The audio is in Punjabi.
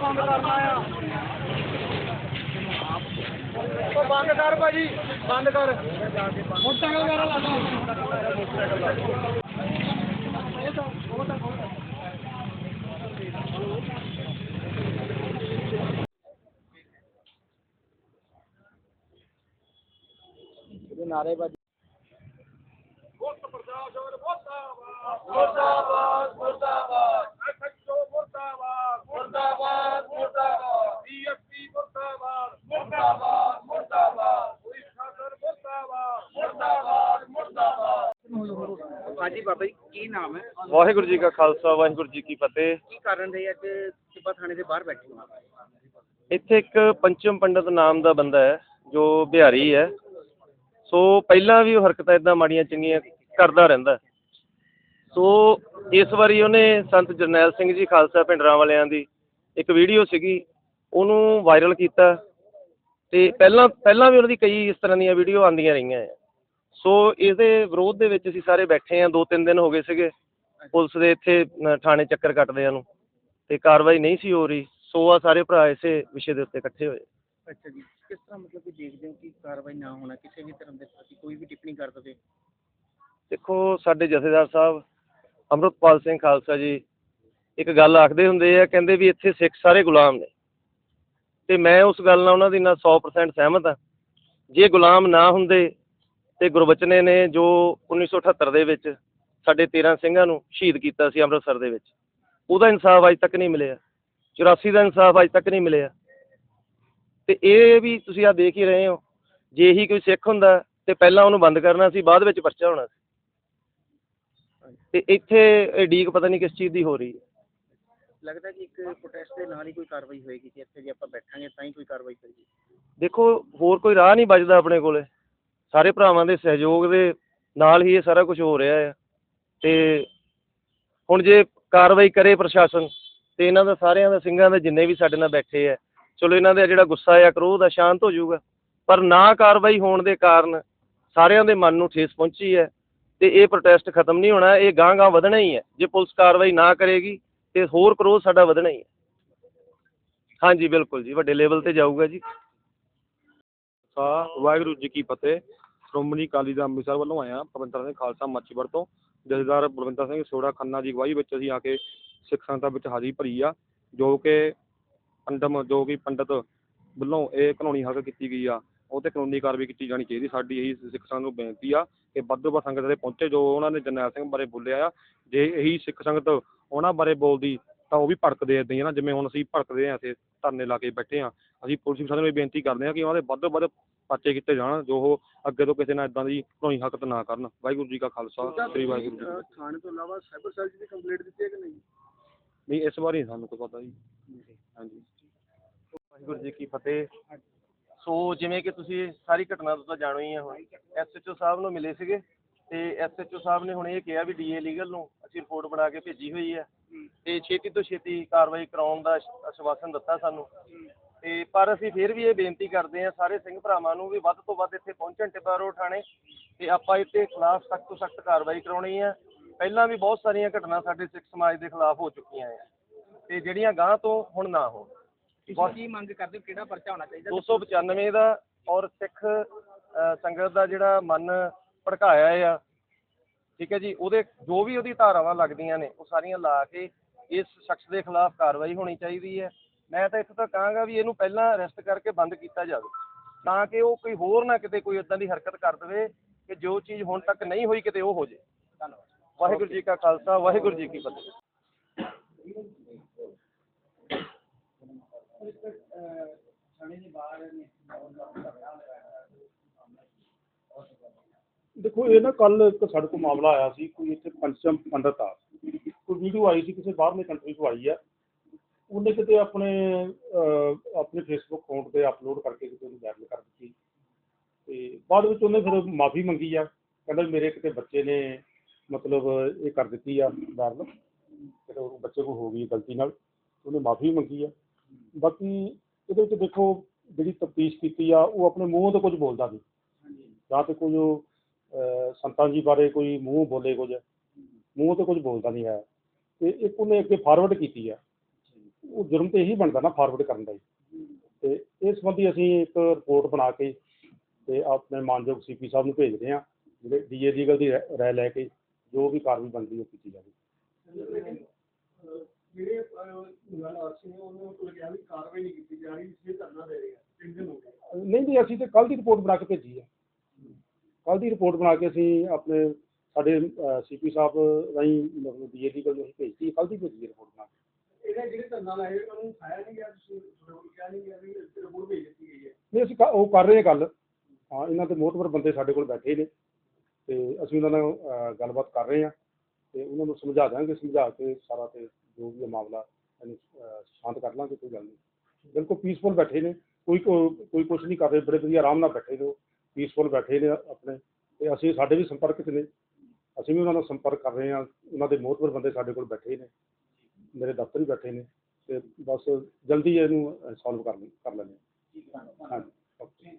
ਬੰਦ ਕਰਨਾ ਆ। ਉਹ ਬੰਦ ਕਰ ਭਾਜੀ ਬੰਦ ਕਰ। ਮੋਟਰਸਾਈਕਲ ਵਗੈਰਾ ਲਾ ਦੋ। ਨਾਰੇਬਾਜ਼ੀ ਮੁਰਦਾਬਾਦ ਮੁਰਦਾਬਾਦ ਐਸਐਚਓ ਮੁਰਦਾਬਾਦ ਮੁਰਦਾਬਾਦ ਮੁਰਦਾਬਾਦ ਡੀਐਸਪੀ ਮੁਰਦਾਬਾਦ ਮੁਰਦਾਬਾਦ ਮੁਰਦਾਬਾਦ ਪੁਲਿਸ ਸ਼ਾਸਨ ਮੁਰਦਾਬਾਦ ਮੁਰਦਾਬਾਦ ਮੁਰਦਾਬਾਦ ਹਾਂਜੀ ਬਾਬਾ ਜੀ ਕੀ ਨਾਮ ਹੈ? ਵਾਹਿਗੁਰੂ ਜੀ ਕਾ ਖਾਲਸਾ ਵਾਹਿਗੁਰੂ ਜੀ ਕੀ ਫਤਿਹ। ਕੀ ਕਾਰਨ ਰਹੇ ਅੱਜ ਸਿਪਾ ਥਾਣੇ ਦੇ ਬਾਹਰ ਬੈਠੇ ਹੋ? ਇੱਥੇ ਇੱਕ ਪੰਚਮ ਪੰਡਤ ਨਾਮ ਦਾ ਬੰਦਾ ਹੈ ਜੋ ਬਿਹਾਰੀ ਹੈ। ਸੋ ਪਹਿਲਾਂ ਵੀ ਉਹ ਹਰਕਤਾਂ ਇਦਾਂ ਮਾੜੀਆਂ ਚੰਗੀਆਂ ਕਰਦਾ ਰਹਿੰਦਾ। ਸੋ ਇਸ ਵਾਰੀ ਉਹਨੇ ਸੰਤ ਜਰਨੈਲ ਸਿੰਘ ਜੀ ਖਾਲਸਾ ਪਿੰਡਰਾਂ ਵਾਲਿਆਂ ਦੀ ਇੱਕ ਵੀਡੀਓ ਸੀਗੀ ਉਹਨੂੰ ਵਾਇਰਲ ਕੀਤਾ। ਤੇ ਪਹਿਲਾਂ ਪਹਿਲਾਂ ਵੀ ਉਹਨਾਂ ਦੀ ਕਈ ਇਸ ਤਰ੍ਹਾਂ ਦੀਆਂ ਵੀਡੀਓ ਆਉਂਦੀਆਂ ਰਹੀਆਂ ਹੈ ਸੋ ਇਹਦੇ ਵਿਰੋਧ ਦੇ ਵਿੱਚ ਅਸੀਂ ਸਾਰੇ ਬੈਠੇ ਹਾਂ ਦੋ ਤਿੰਨ ਦਿਨ ਹੋ ਗਏ ਸੀਗੇ। ਪੁਲਿਸ ਦੇ ਇੱਥੇ ਥਾਣੇ ਚੱਕਰ ਕੱਟਦਿਆਂ ਨੂੰ। ਤੇ ਕਾਰਵਾਈ ਨਹੀਂ ਸੀ ਹੋ ਰਹੀ। ਸੋ ਆ ਸਾਰੇ ਭਰਾ ਇਸੇ ਵਿਸ਼ੇ ਦੇ ਉੱਤੇ ਇਕੱਠੇ ਹੋਏ। ਅੱਛਾ ਜੀ। ਕਿਸ ਤਰ੍ਹਾਂ ਮਤਲਬ ਕਿ ਦੇਖਦੇ ਹੋ ਕਿ ਕਾਰਵਾਈ ਨਾ ਹੋਣਾ ਕਿਸੇ ਵੀ ਧਰਮ ਦੇ ਪ੍ਰਤੀ ਕੋਈ ਵੀ ਟਿੱਪਣੀ ਕਰ ਦਵੇ? ਦੇਖੋ ਸਾਡੇ ਜਥੇਦਾਰ ਸਾਹਿਬ ਅੰਮ੍ਰਿਤਪਾਲ ਸਿੰਘ ਖਾਲਸਾ ਜੀ ਇੱਕ ਗੱਲ ਆਖਦੇ ਹੁੰਦੇ ਆ ਕਹਿੰਦੇ ਵੀ ਇੱਥੇ ਸਿੱਖ ਸਾਰੇ ਗੁਲਾਮ ਨੇ। ਤੇ ਮੈਂ ਉਸ ਗੱਲ ਨਾਲ ਉਹਨਾਂ ਦੀ ਨਾਲ 100% ਸਹਿਮਤ ਹਾਂ। ਜੇ ਗੁਲਾਮ ਨਾ ਹੁੰਦੇ ਤੇ ਗੁਰਬਚਨੇ ਨੇ ਜੋ 1978 ਦੇ ਵਿੱਚ ਸਾਡੇ 13 ਸਿੰਘਾਂ ਨੂੰ ਸ਼ਹੀਦ ਕੀਤਾ ਸੀ ਅੰਮ੍ਰਿਤਸਰ ਦੇ ਵਿੱਚ ਉਹਦਾ ਇਨਸਾਫ ਅੱਜ ਤੱਕ ਨਹੀਂ ਮਿਲਿਆ 84 ਦਾ ਇਨਸਾਫ ਅੱਜ ਤੱਕ ਨਹੀਂ ਮਿਲਿਆ। ਤੇ ਇਹ ਵੀ ਤੁਸੀਂ ਆ ਦੇਖ ਹੀ ਰਹੇ ਹੋ ਜੇ ਹੀ ਕੋਈ ਸਿੱਖ ਹੁੰਦਾ ਤੇ ਪਹਿਲਾਂ ਉਹਨੂੰ ਬੰਦ ਕਰਨਾ ਸੀ ਬਾਅਦ ਵਿੱਚ ਪਰਚਾ ਹੋਣਾ ਸੀ। ਤੇ ਇੱਥੇ ਇਹ ਡੀਕ ਪਤਾ ਨਹੀਂ ਕਿਸ ਚੀਜ਼ ਦੀ ਹੋ ਰਹੀ ਹੈ। ਲੱਗਦਾ ਕਿ ਇੱਕ ਪ੍ਰੋਟੈਸਟ ਦੇ ਨਾਲ ਹੀ ਕੋਈ ਕਾਰਵਾਈ ਹੋਏਗੀ ਕਿ ਇੱਥੇ ਜੇ ਆਪਾਂ ਬੈਠਾਂਗੇ ਤਾਂ ਹੀ ਕੋਈ ਕਾਰਵਾਈ ਹੋਏਗੀ। ਦੇਖੋ ਹੋਰ ਕੋਈ ਰਾਹ ਨਹੀਂ ਬਚਦਾ ਆਪਣੇ ਕੋਲੇ। ਸਾਰੇ ਭਰਾਵਾਂ ਦੇ ਸਹਿਯੋਗ ਦੇ ਨਾਲ ਹੀ ਇਹ ਸਾਰਾ ਕੁਝ ਹੋ ਰਿਹਾ ਹੈ। ਤੇ ਹੁਣ ਜੇ ਕਾਰਵਾਈ ਕਰੇ ਪ੍ਰਸ਼ਾਸਨ, ਤੇ ਇਹਨਾਂ ਦਾ ਸਾਰਿਆਂ ਦਾ, ਸਿੰਘਾਂ ਦੇ ਜਿੰਨੇ ਵੀ ਸਾਡੇ ਨਾਲ ਬੈਠੇ ਆ ਚਲੋ ਇਹਨਾਂ ਦਾ ਜਿਹੜਾ ਗੁੱਸਾ ਆ ਕਰੋਧ ਆ ਸ਼ਾਂਤ ਹੋ ਜਾਊਗਾ। ਪਰ ਨਾ ਕਾਰਵਾਈ ਹੋਣ ਦੇ ਕਾਰਨ ਸਾਰਿਆਂ ਦੇ ਮਨ ਨੂੰ ਠੇਸ ਪਹੁੰਚੀ ਹੈ ਤੇ ਇਹ ਪ੍ਰੋਟੈਸਟ ਖਤਮ ਨਹੀਂ ਹੋਣਾ, ਇਹ ਗਾਂ ਗਾਂ ਵਧਣਾ ਹੀ ਹੈ। ਜੇ ਪੁਲਿਸ ਕਾਰਵਾਈ ਨਾ ਕਰੇਗੀ, ਤੇ ਹੋਰ ਕਰੋਧ ਸਾਡਾ ਵਧਣਾ ਹੀ ਹੈ। ਹਾਂਜੀ, ਬਿਲਕੁਲ ਜੀ, ਵੱਡੇ ਲੈਵਲ ਤੇ ਜਾਊਗਾ ਜੀ। ਖਾਲਸਾ ਵਾਹਿਗੁਰੂ ਜੀ ਕੀ ਫਤਿਹ। ਸ਼੍ਰੋਮਣੀ ਅਕਾਲੀ ਦਲ ਅੰਮ੍ਰਿਤਸਰ ਵੱਲੋਂ ਆਇਆ ਪਵਿੱਤਰ ਸਿੰਘ ਖਾਲਸਾ ਮਾਚੀਵਰ ਤੋਂ ਜਥੇਦਾਰ ਬਲਵਿੰਦਰ ਸਿੰਘ ਸੋੜਾ ਖੰਨਾ ਦੀ ਅਗਵਾਈ ਵਿੱਚ ਅਸੀਂ ਆ ਕੇ ਸਿੱਖ ਸੰਗਤਾਂ ਵਿੱਚ ਹਾਜ਼ਰੀ ਭਰੀ ਆ, ਜੋ ਕਿ ਪੰਡਮ, ਜੋ ਕਿ ਪੰਡਤ ਵੱਲੋਂ ਇਹ ਕਾਨੂੰਨੀ ਹੱਕ ਕੀਤੀ ਗਈ ਆ, ਉਹ ਤੇ ਕਾਨੂੰਨੀ ਕਾਰਵਾਈ ਕੀਤੀ ਜਾਣੀ ਚਾਹੀਦੀ। ਸਾਡੀ ਇਹੀ ਸਿੱਖ ਸੰਗਤ ਨੂੰ ਬੇਨਤੀ ਆ ਕਿ ਵੱਧ ਤੋਂ ਵੱਧ ਸੰਗਤ ਦੇ ਪਹੁੰਚੇ, ਜੋ ਉਹਨਾਂ ਨੇ ਜਰਨੈਲ ਸਿੰਘ ਬਾਰੇ ਬੋਲਿਆ ਆ। ਜੇ ਇਹੀ ਸਿੱਖ ਸੰਗਤ ਉਹਨਾਂ ਬਾਰੇ ਬੋਲਦੀ ਤਾਂ ਉਹ ਵੀ ਭੜਕਦੇ ਏਦਾਂ ਹੀ ਨਾ, ਜਿਵੇਂ ਹੁਣ ਅਸੀਂ ਭੜਕਦੇ ਆ, ਇੱਥੇ ਧਰਨੇ ਲਾ ਕੇ ਬੈਠੇ ਆ। ਅਸੀਂ ਪੁਲਿਸ ਪ੍ਰਸ਼ਾਸਨ ਨੂੰ ਇਹ ਬੇਨਤੀ ਕਰਦੇ ਆ ਕਿ ਉਹਨਾਂ ਦੇ ਵੱਧ ਤੋਂ ਵੱਧ ਪਰਚੇ ਕੀਤੇ ਜਾਣ ਜੋ ਉਹ ਅੱਗੇ ਤੋਂ ਕਿਸੇ ਨਾਲ ਇਦਾਂ ਦੀ ਕਾਨੂੰਨੀ ਹਰਕਤ ਨਾ ਕਰਨ। ਵਾਹਿਗੁਰੂ ਜੀ ਕਾ ਖਾਲਸਾ ਸ੍ਰੀ ਵਾਹਿਗੁਰੂ ਜੀ ਕੀ ਫਤਿਹ। ਥਾਣੇ ਤੋਂ ਇਲਾਵਾ ਸਾਈਬਰ ਸੈੱਲ ਦੀ ਕੰਪਲੇਂਟ ਦਿੱਤੀ ਹੈ ਕਿ ਨਹੀਂ? ਨਹੀਂ ਇਸ ਵਾਰੀ ਸਾਨੂੰ ਕੋਈ ਪਤਾ ਜੀ। ਹਾਂਜੀ। ਵਾਹਿਗੁਰੂ ਜੀ ਕੀ ਫਤਿਹ। ਸੋ ਜਿਵੇਂ ਕਿ ਤੁਸੀਂ ਸਾਰੀ ਘਟਨਾ ਤੋਂ ਤਾਂ ਜਾਣੋ ਹੀ ਆ ਹੁਣ। ਐਸਐਚਓ ਸਾਹਿਬ ਨੂੰ ਮਿਲੇ ਸੀਗੇ ਤੇ ਐਸਐਚਓ ਸਾਹਿਬ ਨੇ ਹੁਣ ਇਹ ਕਿਹਾ ਵੀ ਡੀਏ ਲੀਗਲ ਨੂੰ ਅਸੀਂ ਰਿਪੋਰਟ ਬਣਾ ਕੇ ਭੇਜੀ ਹੋਈ ਹੈ ਤੇ ਛੇਤੀ ਤੋਂ ਛੇਤੀ ਕਾਰਵਾਈ ਕਰਾਉਣ ਦਾ ਆਸ਼- ਆਸ਼ਵਾਸਨ ਦਿੱਤਾ ਸਾਨੂੰ। ਤੇ ਪਰ ਅਸੀਂ ਫਿਰ ਵੀ ਇਹ ਬੇਨਤੀ ਕਰਦੇ ਹਾਂ ਸਾਰੇ ਸਿੰਘ ਭਰਾਵਾਂ ਨੂੰ ਵੀ ਵੱਧ ਤੋਂ ਵੱਧ ਇੱਥੇ ਪਹੁੰਚਣ ਟਿੱਬਾ ਰੋਡ ਥਾਣੇ ਤੇ ਆਪਾਂ ਇੱਥੇ ਖਿਲਾਫ ਸਖਤ ਤੋਂ ਸਖਤ ਕਾਰਵਾਈ ਕਰਾਉਣੀ ਹੈ। ਪਹਿਲਾਂ ਵੀ ਬਹੁਤ ਸਾਰੀਆਂ ਘਟਨਾ ਸਾਡੇ ਸਿੱਖ ਸਮਾਜ ਦੇ ਖਿਲਾਫ ਹੋ ਚੁੱਕੀਆਂ ਆ ਤੇ ਜਿਹੜੀਆਂ ਗਾਂ ਤੋਂ ਹੁਣ ਨਾ ਹੋਣ। ਤੁਸੀਂ ਕੀ ਮੰਗ ਕਰਦੇ ਕਿਹੜਾ ਪਰਚਾ ਹੋਣਾ ਚਾਹੀਦਾ? 295 ਦਾ ਔਰ ਸਿੱਖ ਸੰਗਤ ਦਾ ਜਿਹੜਾ ਮਨ ਭੜਕਾਇਆ ਆ ਠੀਕ ਹੈ ਜੀ ਉਹਦੇ ਜੋ ਵੀ ਉਹਦੀ ਧਾਰਾਵਾਂ ਲੱਗਦੀਆਂ ਨੇ ਉਹ ਸਾਰੀਆਂ ਲਾ ਕੇ ਇਸ ਸ਼ਖਸ ਦੇ ਖਿਲਾਫ ਕਾਰਵਾਈ ਹੋਣੀ ਚਾਹੀਦੀ ਹੈ। ਮੈਂ ਤਾਂ ਇੱਥੋਂ ਤੱਕ ਕਹਾਂਗਾ ਵੀ ਇਹਨੂੰ ਪਹਿਲਾਂ ਅਰੈਸਟ ਕਰਕੇ ਬੰਦ ਕੀਤਾ ਜਾਵੇ ਤਾਂ ਕਿ ਉਹ ਕੋਈ ਹੋਰ ਨਾ ਕਿਤੇ ਕੋਈ ਇਦਾਂ ਦੀ ਹਰਕਤ ਕਰ ਦੇਵੇ ਕਿ ਜੋ ਚੀਜ਼ ਹੁਣ ਤੱਕ ਨਹੀਂ ਹੋਈ ਕਿਤੇ ਉਹ ਹੋ ਜੇ। ਧੰਨਵਾਦ। ਵਾਹਿਗੁਰੂ ਜੀ ਕਾ ਖਾਲਸਾ ਵਾਹਿਗੁਰੂ ਜੀ ਕੀ ਫਤਿਹ। ਦੇਖੋ ਇਹ ਨਾ ਕੱਲ ਇੱਕ ਸਾਡੇ ਕੋਲ ਮਾਮਲਾ ਆਇਆ ਸੀ ਕੋਈ ਇੱਥੇ ਪੰਚਮ ਪੰਡਤ ਆ। ਕੋਈ ਵੀਡੀਓ ਆਈ ਸੀ ਕਿਸੇ ਬਾਹਰਲੇ ਕੰਟਰੀ ਤੋਂ ਆਈ ਆ। ਉਹਨੇ ਕਿਤੇ ਆਪਣੇ ਆਪਣੇ ਫੇਸਬੁੱਕ ਅਕਾਊਂਟ ਤੇ ਅਪਲੋਡ ਕਰਕੇ ਕਿਤੇ ਉਹਨੂੰ ਵਾਇਰਲ ਕਰ ਦਿੱਤੀ। ਤੇ ਬਾਅਦ ਵਿੱਚ ਉਹਨੇ ਫਿਰ ਮਾਫੀ ਮੰਗੀ ਆ। ਕਹਿੰਦਾ ਮੇਰੇ ਕਿਤੇ ਬੱਚੇ ਨੇ ਮਤਲਬ ਇਹ ਕਰ ਦਿੱਤੀ ਆ ਵਾਇਰਲ ਕਿਤੇ ਉਹ ਬੱਚੇ ਕੋਲ ਹੋ ਗਈ ਗਲਤੀ ਨਾਲ। ਉਹਨੇ ਮਾਫੀ ਮੰਗੀ ਆ। ਬਾਕੀ ਇਹਦੇ ਵਿੱਚ ਦੇਖੋ ਜਿਹੜੀ ਤਫਤੀਸ਼ ਕੀਤੀ ਆ ਉਹ ਆਪਣੇ ਮੂੰਹੋਂ ਤੋਂ ਕੁਝ ਬੋਲਦਾ ਨਹੀਂ। ਜਾਂ ਤੇ ਕੁਝ ਉਹ, ਸੰਤਾਂ ਜੀ ਬਾਰੇ ਕੋਈ ਮੂੰਹ ਬੋਲੇ ਕੁਝ। ਮੂੰਹ ਤੇ ਕੁਝ ਬੋਲਦਾ ਨਹੀਂ ਹੈ। ਤੇ ਇੱਕ ਉਹਨੇ ਅੱਗੇ ਫਾਰਵਰਡ ਕੀਤੀ ਆ। ਉਹ ਜੁਰਮ ਤੇ ਇਹੀ ਬਣਦਾ ਨਾ ਫਾਰਵਰਡ ਕਰਨ ਦਾ ਹੀ। ਤੇ ਇਸ ਸੰਬੰਧੀ ਅਸੀਂ ਇੱਕ ਰਿਪੋਰਟ ਬਣਾ ਕੇ ਤੇ ਆਪਣੇ ਮਾਨਯੋਗ ਸੀਪੀ ਸਾਹਿਬ ਨੂੰ ਭੇਜਦੇ ਹਾਂ ਜਿਹੜੇ ਡੀਏ ਲੀਗਲ ਦੀ ਰਾਇ ਲੈ ਕੇ ਜੋ ਵੀ ਕਾਰਵਾਈ ਬਣਦੀ ਉਹ ਕੀਤੀ ਜਾਵੇ। ਜਿਹੜੇ ਨਿਵਾਸੀ ਨੇ ਉਹਨਾਂ ਕੋਲ ਕਿਹਾ ਵੀ ਕਾਰਵਾਈ ਨਹੀਂ ਕੀਤੀ ਜਾ ਰਹੀ ਇਸ ਧਰਨਾ ਦੇ ਰਹੇ ਆ। ਤਿੰਨ ਦਿਨ ਹੋ ਗਏ। ਨਹੀਂ ਜੀ ਅਸੀਂ ਤੇ ਕੱਲ ਦੀ ਰਿਪੋਰਟ ਬਣਾ ਕੇ ਭੇਜੀ ਹੈ। ਕੱਲ ਦੀ ਰਿਪੋਰਟ ਬਣਾ ਕੇ ਅਸੀਂ ਆਪਣੇ ਸਾਡੇ ਸੀਪੀ ਸਾਹਿਬ ਰਾਹੀਂ ਮਤਲਬ ਡੀਏ ਲੀਗਲ ਨੂੰ ਅਸੀਂ ਭੇਜਤੀ ਕੱਲ ਦੀ ਭੇਜੀ ਰਿਪੋਰਟ ਬਣਾ ਕੇ। ਇਹਨੇ ਜਿਹੜੇ ਧਰਨਾ ਲਾਏ ਉਹਨਾਂ ਨੂੰ ਖਾਇਆ ਨਹੀਂ ਗਿਆ ਤੁਸੀਂ ਤੁਹਾਨੂੰ ਕਿਹਾ ਨਹੀਂ ਗਿਆ ਵੀ ਰਿਪੋਰਟ ਭੇਜ ਦਿੱਤੀ ਗਈ ਹੈ। ਨਹੀਂ ਅਸੀਂ ਕ- ਉਹ ਕਰ ਰਹੇ ਹਾਂ ਗੱਲ। ਹਾਂ ਇਹਨਾਂ ਦੇ ਮੋਹਤਵਰ ਬੰਦੇ ਸਾਡੇ ਕੋਲ ਬੈਠੇ ਨੇ ਤੇ ਅਸੀਂ ਉਹਨਾਂ ਨਾਲ ਅਹ, ਗੱਲਬਾਤ ਕਰ ਰਹੇ ਹਾਂ ਤੇ ਉਹਨਾਂ ਨੂੰ ਸਮਝਾ ਦਾਂਗੇ ਸਮਝਾ ਕੇ ਸਾਰਾ ਤੇ ਜੋ ਵੀ ਇਹ ਮਾਮਲਾ ਇਹਨੂੰ ਅਹ, ਸ਼ਾਂਤ ਕਰ ਲਾਂਗੇ ਕੋਈ ਗੱਲ ਨਹੀਂ। ਬਿਲਕੁਲ ਪੀਸਫੁਲ ਬੈਠੇ ਨੇ ਕੋਈ ਕੋ- ਕੋਈ ਕੁਝ ਨਹੀਂ ਕਰ ਰਹੇ ਬੜੇ ਵਧੀਆ ਆਰਾਮ ਨਾਲ ਬੈਠੇ ਨੇ ਪੀਸਫੁਲ ਬੈਠੇ ਨੇ ਆਪਣੇ ਤੇ ਅਸੀਂ ਸਾਡੇ ਵੀ ਸੰਪਰਕ 'ਚ ਨੇ। ਅਸੀਂ ਵੀ ਉਹਨਾਂ ਨਾਲ ਸੰਪਰਕ ਕਰ ਰਹੇ ਹਾਂ ਉਹਨਾਂ ਦੇ ਮੋਹਤਵਰ ਬੰਦੇ ਸਾਡੇ ਕੋਲ ਬੈਠੇ ਨੇ। ਮੇਰੇ ਦਫ਼ਤਰ ਹੀ ਬੈਠੇ ਨੇ ਤੇ ਬਸ ਜਲਦੀ ਇਹਨੂੰ ਸੋਲਵ ਕਰ ਲਈ ਕਰ ਲੈਂਦੇ ਹਾਂ। ਹਾਂਜੀ ਓਕੇ।